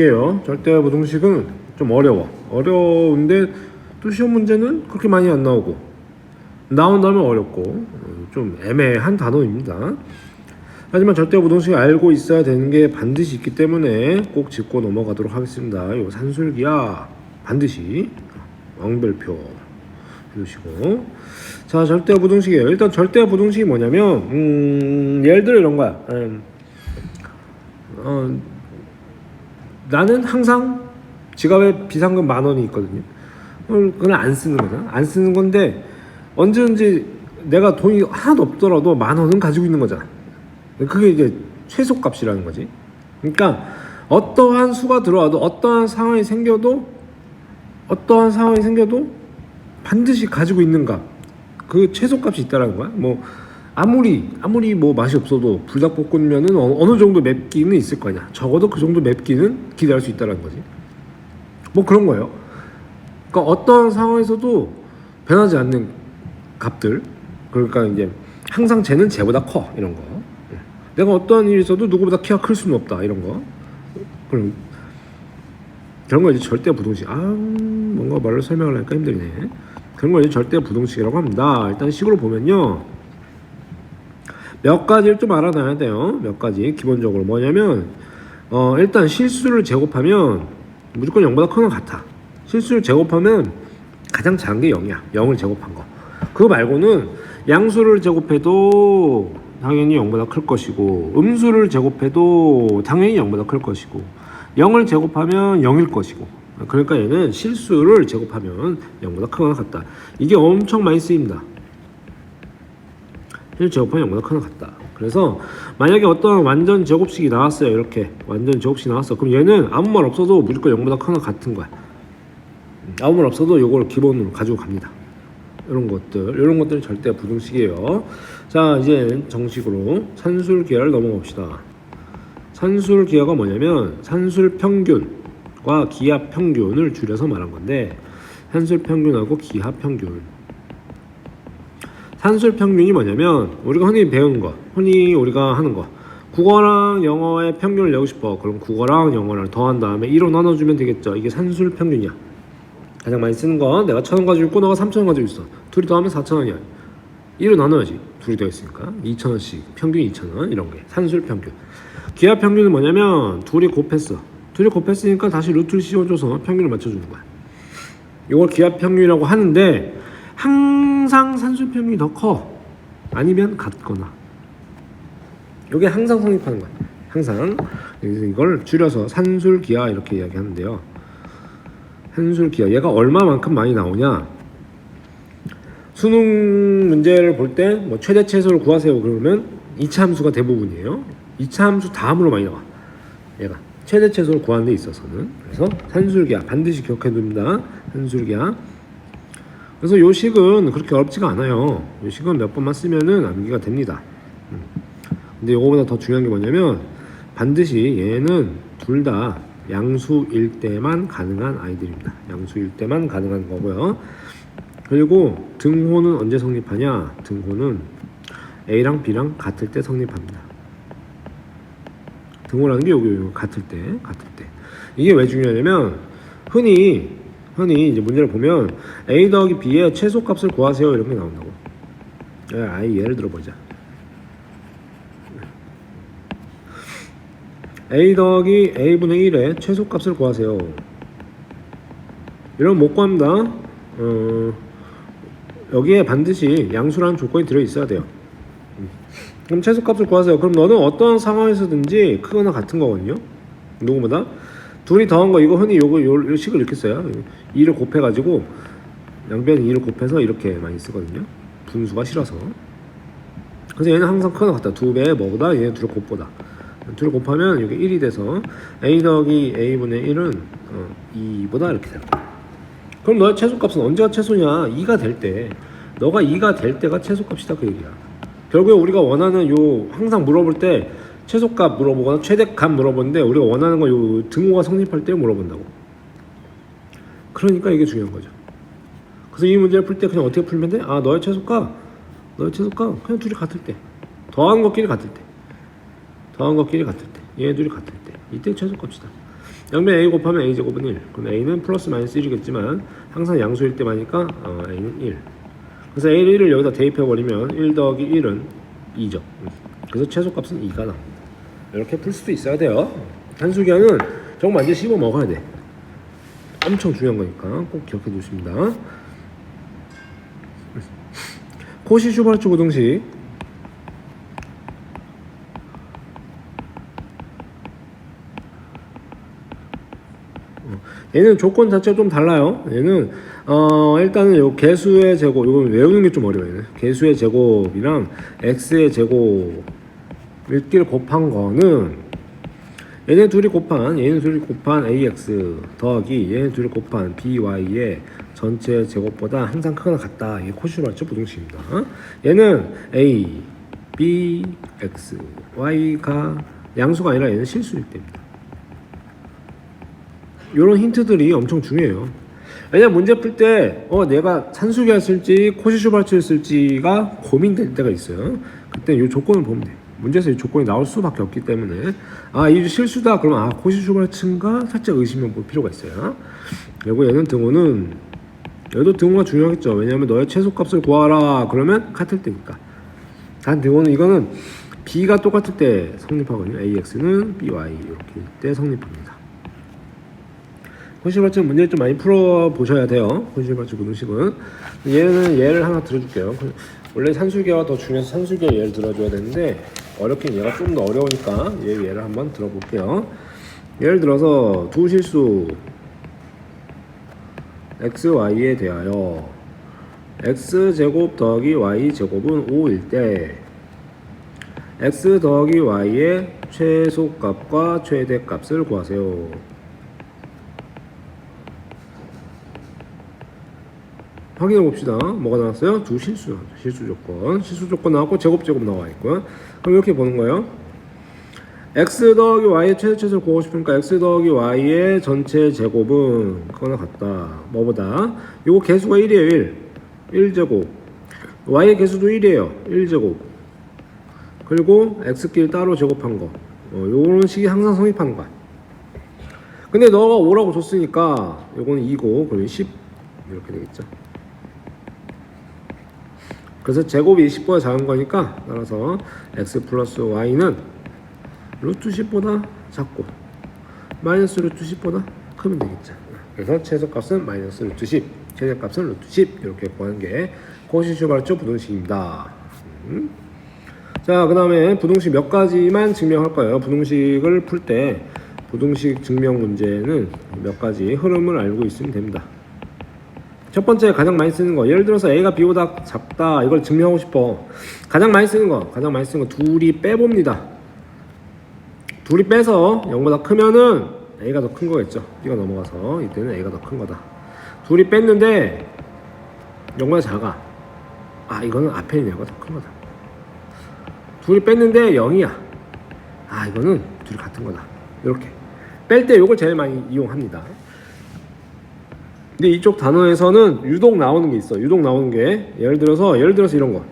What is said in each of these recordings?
이게요. 절대 부등식은 좀 어려워. 어려운데 또 시험 문제는 그렇게 많이 안 나오고 나온다면 어렵고 어, 좀 애매한 단어입니다. 하지만 절대 부등식 알고 있어야 되는 게 반드시 있기 때문에 꼭 짚고 넘어가도록 하겠습니다. 요 산술기야 반드시 왕별표 해두시고 자 절대 부등식이에요. 일단 절대 부등식이 뭐냐면 음, 예를 들어 이런 거야. 음, 어, 나는 항상 지갑에 비상금 만 원이 있거든요. 그걸 안 쓰는 거잖아. 안 쓰는 건데 언제든지 내가 돈이 하나도 없더라도 만 원은 가지고 있는 거잖아. 그게 이제 최소값이라는 거지. 그러니까 어떠한 수가 들어와도 어떠한 상황이 생겨도 어떠한 상황이 생겨도 반드시 가지고 있는 값. 그 최소값이 있다라는 거야. 뭐 아무리 아무리 뭐 맛이 없어도 불닭볶음면은 어- 어느 정도 맵기는 있을 거 아니야. 적어도 그 정도 맵기는 기대할 수 있다라는 거지. 뭐 그런 거예요. 그러니까 어떤 상황에서도 변하지 않는 값들. 그러니까 이제 항상 쟤는 쟤보다 커 이런 거. 내가 어떠한 일이 있어도 누구보다 키가 클 수는 없다 이런 거. 그럼 그런 거 이제 절대 부동식. 아 뭔가 말로 설명하려니까 힘들네. 그런 걸 이제 절대 부동식이라고 합니다. 일단 식으로 보면요. 몇 가지를 좀 알아놔야 돼요. 몇 가지 기본적으로 뭐냐면 어, 일단 실수를 제곱하면 무조건 0보다 크거나 같아. 실수를 제곱하면 가장 작은 게 0이야. 0을 제곱한 거. 그거 말고는 양수를 제곱해도 당연히 0보다 클 것이고 음수를 제곱해도 당연히 0보다 클 것이고 0을 제곱하면 0일 것이고 그러니까 얘는 실수를 제곱하면 0보다 크거나 같다. 이게 엄청 많이 쓰입니다. 실 제곱하면 0보다 크거나 같다. 그래서 만약에 어떤 완전 제곱식이 나왔어요. 이렇게 완전 제곱식이 나왔어. 그럼 얘는 아무 말 없어도 무조건 0보다 크거나 같은 거야. 음, 아무 말 없어도 이걸 기본으로 가지고 갑니다. 이런 것들, 이런 것들은 절대 부등식이에요. 자, 이제 정식으로 산술 기하를 넘어갑시다. 산술 기하가 뭐냐면 산술 평균과 기하 평균을 줄여서 말한 건데 산술 평균하고 기하 평균. 산술 평균이 뭐냐면 우리가 흔히 배우는 거, 흔히 우리가 하는 거. 국어랑 영어의 평균을 내고 싶어. 그럼 국어랑 영어를 더한 다음에 1로 나눠주면 되겠죠. 이게 산술 평균이야. 가장 많이 쓰는 건 내가 천 원 가지고 있고 너가 삼천 원 가지고 있어. 둘이 더하면 사천 원이야. 1로 나눠야지. 둘이 더 있으니까. 2천 원씩. 평균 2천 원 이런 게 산술 평균. 기하 평균은 뭐냐면 둘이 곱했어. 둘이 곱했으니까 다시 루트를 씌워줘서 평균을 맞춰주는 거야. 이걸 기하 평균이라고 하는데 항상 산술 평균이 더 커. 아니면 같거나. 이게 항상 성립하는 거야. 항상. 이걸 줄여서 산술 기하 이렇게 이야기하는데요. 산술 기하 얘가 얼마만큼 많이 나오냐? 수능 문제를 볼 때 뭐 최대 최소를 구하세요 그러면 2차 함수가 대부분이에요. 2차 함수 다음으로 많이 나와. 얘가 최대 최소를 구하는 데 있어서는 그래서 산술기하 반드시 기억해 둡니다. 산술기하. 그래서 요 식은 그렇게 어렵지가 않아요. 요 식은 몇 번만 쓰면은 암기가 됩니다. 음. 근데 요거보다 더 중요한 게 뭐냐면 반드시 얘는 둘 다 양수일 때만 가능한 아이들입니다. 양수일 때만 가능한 거고요. 그리고 등호는 언제 성립하냐? 등호는 A랑 B랑 같을 때 성립합니다. 등호라는 게 여기 여기 같을 때, 같을 때. 이게 왜 중요하냐면 흔히 흔히 이제 문제를 보면 A 더하기 B의 최소값을 구하세요 이런 게 나온다고. 예, 아예 예를 들어보자. A 더하기 A분의 1의 최소값을 구하세요. 이러면 못 구합니다. 어, 여기에 반드시 양수라는 조건이 들어 있어야 돼요. 음. 그럼 최소값을 구하세요. 그럼 너는 어떠한 상황에서든지 크거나 같은 거거든요. 누구보다 둘이 더한 거 이거 흔히 요거 요, 요 식을 이렇게 써요. 2를 곱해가지고 양변 2를 곱해서 이렇게 많이 쓰거든요. 분수가 싫어서. 그래서 얘는 항상 크거나 같다. 두배 뭐보다 얘는 둘을 곱보다. 둘을 곱하면 이게 1이 돼서 a 더하기 a분의 1은 어, 2보다 이렇게 돼요. 그럼 너의 최소값은 언제가 최소냐? 2가 될 때. 너가 2가 될 때가 최소값이다 그 얘기야. 결국에 우리가 원하는 요 항상 물어볼 때 최소값 물어보거나 최대값 물어보는데 우리가 원하는 거요 등호가 성립할 때 물어본다고. 그러니까 이게 중요한 거죠. 그래서 이 문제를 풀 때 그냥 어떻게 풀면 돼? 아 너의 최소값, 너의 최소값 그냥 둘이 같을 때, 더한 것끼리 같을 때, 더한 것끼리 같을 때, 얘 둘이 같을 때 이때 최소값이다. 양변 a 곱하면 a 제곱은 1. 그럼 a는 플러스 마이너스 1이겠지만 항상 양수일 때만이니까 어, a는 1. 그래서 a를 1을 여기다 대입해 버리면 1 더하기 1은 2죠. 그래서 최소값은 2가 나옵니다. 이렇게 풀 수도 있어야 돼요. 한수기하는 정말 이제 씹어 먹어야 돼. 엄청 중요한 거니까 꼭 기억해 두십니다. 코시 슈바르츠 고등식 얘는 조건 자체가 좀 달라요. 얘는 어 일단은 요 개수의 제곱 이건 외우는 게 좀 어려워요. 개수의 제곱이랑 x의 제곱 일끼를 곱한 거는 얘네 둘이 곱한 얘네 둘이 곱한 ax 더하기 얘네 둘이 곱한 by의 전체 제곱보다 항상 크거나 같다. 이게 코시로알츠 부등식입니다. 얘는 a, b, x, y가 양수가 아니라 얘는 실수일 때입니다. 이런 힌트들이 엄청 중요해요. 왜냐면 문제 풀 때, 어, 내가 산수기를 쓸지, 코시슈발츠를 쓸지가 고민될 때가 있어요. 그때 이 조건을 보면 돼. 문제에서 이 조건이 나올 수밖에 없기 때문에, 아, 이 실수다. 그러면, 아, 코시슈발츠인가? 살짝 의심해 볼 필요가 있어요. 그리고 얘는 등호는, 얘도 등호가 중요하겠죠. 왜냐면 너의 최소값을 구하라. 그러면 같을 때니까. 단 등호는 이거는 b가 똑같을 때 성립하거든요. ax는 by 이렇게 때 성립합니다. 콘실버츠 문제를 좀 많이 풀어 보셔야 돼요. 콘실버츠 구등식은 얘는 예를 하나 들어줄게요. 원래 산술계가 더 중요해서 산술계 예를 들어줘야 되는데 어렵긴 얘가 좀 더 어려우니까 얘 예를 한번 들어볼게요. 예를 들어서 두 실수 x, y에 대하여 x 제곱 더하기 y 제곱은 5일 때 x 더하기 y의 최소값과 최대값을 구하세요. 확인해 봅시다. 뭐가 나왔어요? 두 실수. 실수 조건. 실수 조건 나왔고 제곱 제곱 나와 있고요. 그럼 이렇게 보는 거예요. x 더하기 y의 최대 최소를 구하고 싶으니까 x 더하기 y의 전체 제곱은 그거나 같다. 뭐보다? 요거 개수가 1이에요. 1. 1제곱. y의 개수도 1이에요. 1제곱. 그리고 x끼리 따로 제곱한 거. 어, 요런 식이 항상 성립하는 거야. 근데 너가 5라고 줬으니까 요거는 2고 그러면 10 이렇게 되겠죠. 그래서 제곱이 10보다 작은 거니까 따라서 x 플러스 y는 루트 10보다 작고 마이너스 루트 10보다 크면 되겠죠. 그래서 최소값은 마이너스 루트 10, 최대값은 루트 10 이렇게 구하는 게 코시슈바르츠 부등식입니다. 음. 자, 그 다음에 부등식 몇 가지만 증명할 거예요. 부등식을 풀 때 부등식 증명 문제는 몇 가지 흐름을 알고 있으면 됩니다. 첫 번째 가장 많이 쓰는 거. 예를 들어서 A가 B보다 작다. 이걸 증명하고 싶어. 가장 많이 쓰는 거. 가장 많이 쓰는 거. 둘이 빼봅니다. 둘이 빼서 0보다 크면은 A가 더 큰 거겠죠. B가 넘어가서 이때는 A가 더 큰 거다. 둘이 뺐는데 0보다 작아. 아 이거는 앞에 있는 애가 더 큰 거다. 둘이 뺐는데 0이야. 아 이거는 둘이 같은 거다. 이렇게. 뺄 때 이걸 제일 많이 이용합니다 근데 이쪽 단어에서는 유독 나오는 게 있어. 유독 나오는 게 예를 들어서 예를 들어서 이런 거.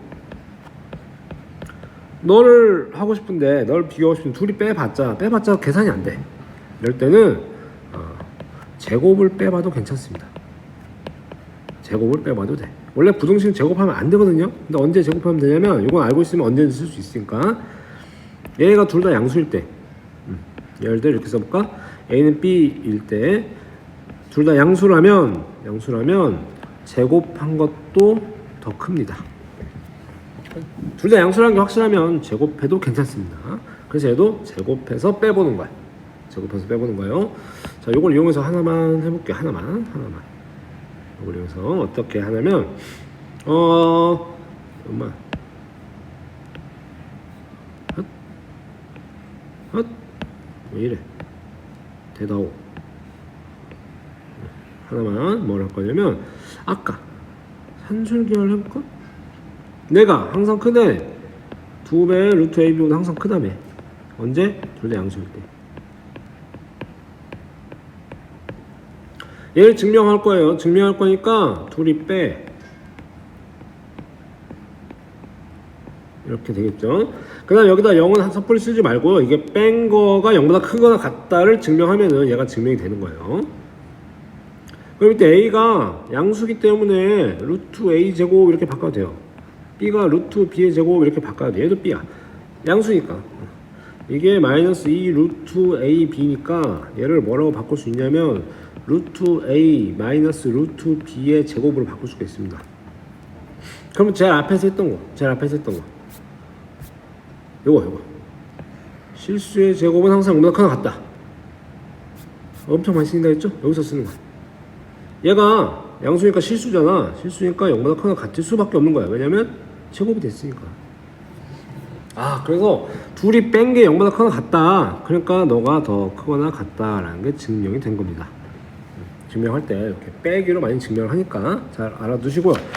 너를 하고 싶은데 너를 비교하고 싶은데 둘이 빼봤자 빼봤자 계산이 안 돼. 이럴 때는 어, 제곱을 빼봐도 괜찮습니다. 제곱을 빼봐도 돼. 원래 부등식 제곱하면 안 되거든요. 근데 언제 제곱하면 되냐면 이건 알고 있으면 언제든지 쓸 수 있으니까 얘가 둘 다 양수일 때 음, 예를 들어 이렇게 써볼까? A는 B일 때 둘 다 양수라면 양수라면 제곱한 것도 더 큽니다. 둘 다 양수라는 게 확실하면 제곱해도 괜찮습니다. 그래서 얘도 제곱해서 빼보는 거야. 제곱해서 빼보는 거예요. 자, 이걸 이용해서 하나만 해볼게요. 하나만, 하나만. 이걸 이용해서 어떻게 하냐면, 어, 엄마, 헛, 헛, 왜 이래? 대다오. 하나만 뭘 할 거냐면 아까 산술계열 해볼까? 내가 항상 크네 두 배의 루트 AB보다 항상 크다며 언제? 둘 다 양수일 때 얘를 증명할 거예요 증명할 거니까 둘이 빼 이렇게 되겠죠 그 다음 여기다 0은 섣불리 쓰지 말고요. 이게 뺀 거가 0보다 크거나 같다를 증명하면은 얘가 증명이 되는 거예요. 그럼 이때 A가 양수기 때문에 루트 A 제곱 이렇게 바꿔도 돼요. B가 루트 B의 제곱 이렇게 바꿔도 돼. 얘도 B야. 양수니까. 이게 마이너스 2 루트 A B니까 얘를 뭐라고 바꿀 수 있냐면 루트 A 마이너스 루트 B의 제곱으로 바꿀 수가 있습니다. 그러면 제일 앞에서 했던 거, 제일 앞에서 했던 거. 요거 요거. 실수의 제곱은 항상 0보다 크나 같다. 엄청 많이 쓰인다 했죠? 여기서 쓰는 거. 얘가 양수니까 실수잖아. 실수니까 0보다 크나 같을 수밖에 없는 거야. 왜냐면 제곱이 됐으니까. 아, 그래서 둘이 뺀 게 0보다 크거나 같다. 그러니까 너가 더 크거나 같다라는 게 증명이 된 겁니다. 증명할 때 이렇게 빼기로 많이 증명을 하니까 잘 알아두시고요.